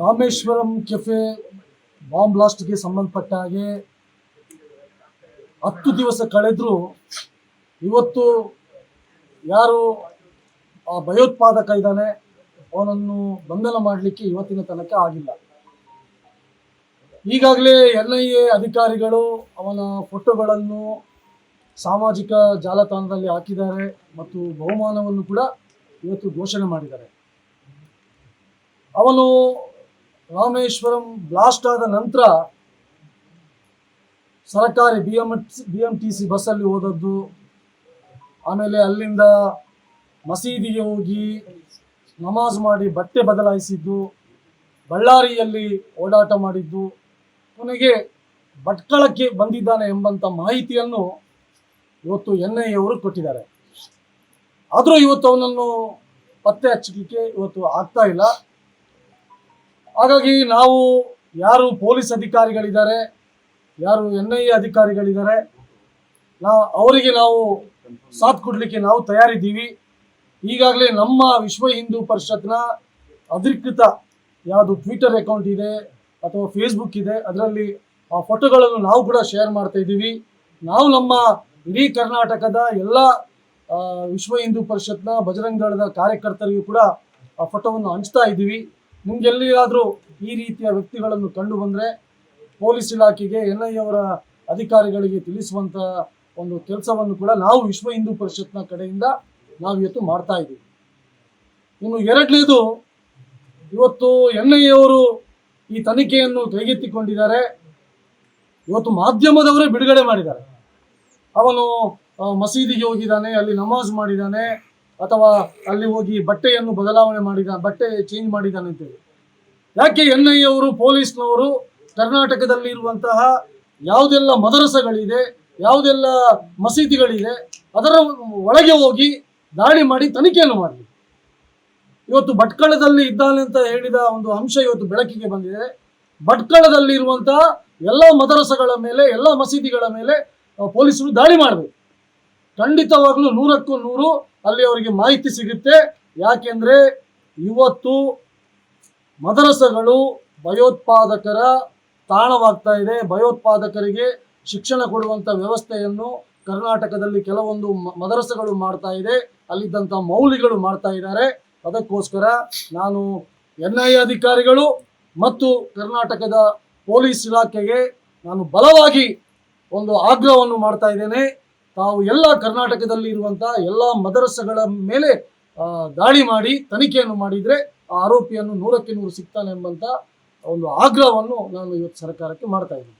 Rameswaram cafe bomb ಬ್ಲಾಸ್ಟ್ಗೆ ಸಂಬಂಧಪಟ್ಟ ಹಾಗೆ ಹತ್ತು ದಿವಸ ಕಳೆದರೂ ಇವತ್ತು ಯಾರು ಆ ಭಯೋತ್ಪಾದಕ ಇದ್ದಾನೆ, ಅವನನ್ನು ಬಂಧನ ಮಾಡಲಿಕ್ಕೆ ಇವತ್ತಿನ ತನಕ ಆಗಿಲ್ಲ. ಈಗಾಗಲೇ ಎನ್ ಐ ಎ ಅಧಿಕಾರಿಗಳು ಅವನ ಫೋಟೋಗಳನ್ನು ಸಾಮಾಜಿಕ ಜಾಲತಾಣದಲ್ಲಿ ಹಾಕಿದ್ದಾರೆ ಮತ್ತು ಬಹುಮಾನವನ್ನು ಕೂಡ ಇವತ್ತು ಘೋಷಣೆ ಮಾಡಿದ್ದಾರೆ. ಅವನು ರಾಮೇಶ್ವರಂ ಬ್ಲಾಸ್ಟ್ ಆದ ನಂತರ ಸರಕಾರಿ B M B M T C ಬಸ್ಸಲ್ಲಿ ಹೋದದ್ದು. ಆಮೇಲೆ ಅಲ್ಲಿಂದ ಮಸೀದಿಗೆ ಹೋಗಿ ನಮಾಜ್ ಮಾಡಿ ಬಟ್ಟೆ ಬದಲಾಯಿಸಿದ್ದು. ಬಳ್ಳಾರಿಯಲ್ಲಿ ಓಡಾಟ ಮಾಡಿದ್ದು. ಕೊನೆಗೆ ಭಟ್ಕಳಕ್ಕೆ ಬಂದಿದ್ದಾನೆ ಎಂಬಂಥ ಮಾಹಿತಿಯನ್ನು ಇವತ್ತು ಎನ್ ಐ ಅವರು ಕೊಟ್ಟಿದ್ದಾರೆ. ಆದರೂ ಇವತ್ತು ಅವನನ್ನು ಪತ್ತೆ ಹಚ್ಚಲಿಕ್ಕೆ ಇವತ್ತು ಆಗ್ತಾ ಇಲ್ಲ. ಹಾಗಾಗಿ ನಾವು ಯಾರು ಪೊಲೀಸ್ ಅಧಿಕಾರಿಗಳಿದ್ದಾರೆ, ಯಾರು ಎನ್ ಐ ಎ ಅಧಿಕಾರಿಗಳಿದ್ದಾರೆ, ನಾ ಅವರಿಗೆ ನಾವು ಸಾಥ್ ಕೊಡಲಿಕ್ಕೆ ನಾವು ತಯಾರಿದ್ದೀವಿ. ಈಗಾಗಲೇ ನಮ್ಮ ವಿಶ್ವ ಹಿಂದೂ ಪರಿಷತ್ನ ಅಧಿಕೃತ ಯಾವುದು ಟ್ವಿಟರ್ ಅಕೌಂಟ್ ಇದೆ ಅಥವಾ ಫೇಸ್ಬುಕ್ ಇದೆ, ಅದರಲ್ಲಿ ಆ ಫೋಟೋಗಳನ್ನು ನಾವು ಕೂಡ ಶೇರ್ ಮಾಡ್ತಾ ಇದ್ದೀವಿ. ನಾವು ನಮ್ಮ ಇಡೀ ಕರ್ನಾಟಕದ ಎಲ್ಲ ವಿಶ್ವ ಹಿಂದೂ ಪರಿಷತ್ನ ಬಜರಂಗ ದಳದ ಕಾರ್ಯಕರ್ತರಿಗೂ ಕೂಡ ಆ ಫೋಟೋವನ್ನು ಹಂಚ್ತಾ ಇದ್ದೀವಿ. ನಿಮ್ಗೆಲ್ಲಿಯಾದರೂ ಈ ರೀತಿಯ ವ್ಯಕ್ತಿಗಳನ್ನು ಕಂಡು ಬಂದರೆ ಪೊಲೀಸ್ ಇಲಾಖೆಗೆ ಎನ್ ಐ ಅವರ ಅಧಿಕಾರಿಗಳಿಗೆ ತಿಳಿಸುವಂಥ ಒಂದು ಕೆಲಸವನ್ನು ಕೂಡ ನಾವು ವಿಶ್ವ ಹಿಂದೂ ಪರಿಷತ್ನ ಕಡೆಯಿಂದ ನಾವು ಇವತ್ತು ಮಾಡ್ತಾ ಇದ್ದೀವಿ. ಇನ್ನು ಎರಡನೇದು, ಇವತ್ತು ಎನ್ ಐ ಅವರು ಈ ತನಿಖೆಯನ್ನು ಕೈಗೆತ್ತಿಕೊಂಡಿದ್ದಾರೆ. ಇವತ್ತು ಮಾಧ್ಯಮದವರೇ ಬಿಡುಗಡೆ ಮಾಡಿದ್ದಾರೆ. ಅವನು ಮಸೀದಿಗೆ ಹೋಗಿದ್ದಾನೆ, ಅಲ್ಲಿ ನಮಾಜ್ ಮಾಡಿದ್ದಾನೆ. ಅಥವಾ ಅಲ್ಲಿ ಹೋಗಿ ಬಟ್ಟೆಯನ್ನು ಬದಲಾವಣೆ ಮಾಡಿದ, ಬಟ್ಟೆ ಚೇಂಜ್ ಮಾಡಿದ್ದಾನೆ ಅಂತೇಳಿ ಯಾಕೆ ಎನ್ ಐ ಅವರು, ಪೊಲೀಸ್ನವರು ಕರ್ನಾಟಕದಲ್ಲಿ ಇರುವಂತಹ ಯಾವುದೆಲ್ಲ ಮದರಸಗಳಿದೆ, ಯಾವುದೆಲ್ಲ ಮಸೀದಿಗಳಿದೆ, ಅದರ ಒಳಗೆ ಹೋಗಿ ದಾಳಿ ಮಾಡಿ ತನಿಖೆಯನ್ನು ಮಾಡಲಿ. ಇವತ್ತು ಭಟ್ಕಳದಲ್ಲಿ ಇದ್ದಾನೆ ಅಂತ ಹೇಳಿದ ಒಂದು ಅಂಶ ಇವತ್ತು ಬೆಳಕಿಗೆ ಬಂದಿದೆ. ಭಟ್ಕಳದಲ್ಲಿ ಇರುವಂತಹ ಎಲ್ಲ ಮದರಸಗಳ ಮೇಲೆ, ಎಲ್ಲ ಮಸೀದಿಗಳ ಮೇಲೆ ಪೊಲೀಸರು ದಾಳಿ ಮಾಡಬೇಕು. ಖಂಡಿತವಾಗ್ಲೂ ನೂರಕ್ಕೂ ನೂರು ಅಲ್ಲಿ ಅವರಿಗೆ ಮಾಹಿತಿ ಸಿಗುತ್ತೆ. ಯಾಕೆಂದ್ರೆ ಇವತ್ತು ಮದರಸಗಳು ಭಯೋತ್ಪಾದಕರ ತಾಣವಾಗ್ತಾ ಇದೆ. ಭಯೋತ್ಪಾದಕರಿಗೆ ಶಿಕ್ಷಣ ಕೊಡುವಂಥ ವ್ಯವಸ್ಥೆಯನ್ನು ಕರ್ನಾಟಕದಲ್ಲಿ ಕೆಲವೊಂದು ಮದರಸಗಳು ಮಾಡ್ತಾ ಇದೆ. ಅಲ್ಲಿದ್ದಂಥ ಮೌಲಿಗಳು ಮಾಡ್ತಾ ಇದ್ದಾರೆ. ಅದಕ್ಕೋಸ್ಕರ ನಾನು ಎನ್ ಐ ಅಧಿಕಾರಿಗಳು ಮತ್ತು ಕರ್ನಾಟಕದ ಪೊಲೀಸ್ ಇಲಾಖೆಗೆ ನಾನು ಬಲವಾಗಿ ಒಂದು ಆಗ್ರಹವನ್ನು ಮಾಡ್ತಾ ಇದ್ದೇನೆ. ತಾವು ಎಲ್ಲ ಕರ್ನಾಟಕದಲ್ಲಿ ಇರುವಂತಹ ಎಲ್ಲ ಮದರಸಗಳ ಮೇಲೆ ದಾಳಿ ಮಾಡಿ, ತನಿಖೆಯನ್ನು ಮಾಡಿದರೆ ಆ ಆರೋಪಿಯನ್ನು ನೂರಕ್ಕೆ ನೂರು ಸಿಗ್ತಾನೆ ಎಂಬಂತ ಒಂದು ಆಗ್ರಹವನ್ನು ನಾನು ಇವತ್ತು ಸರ್ಕಾರಕ್ಕೆ ಮಾಡ್ತಾ ಇದ್ದೀನಿ.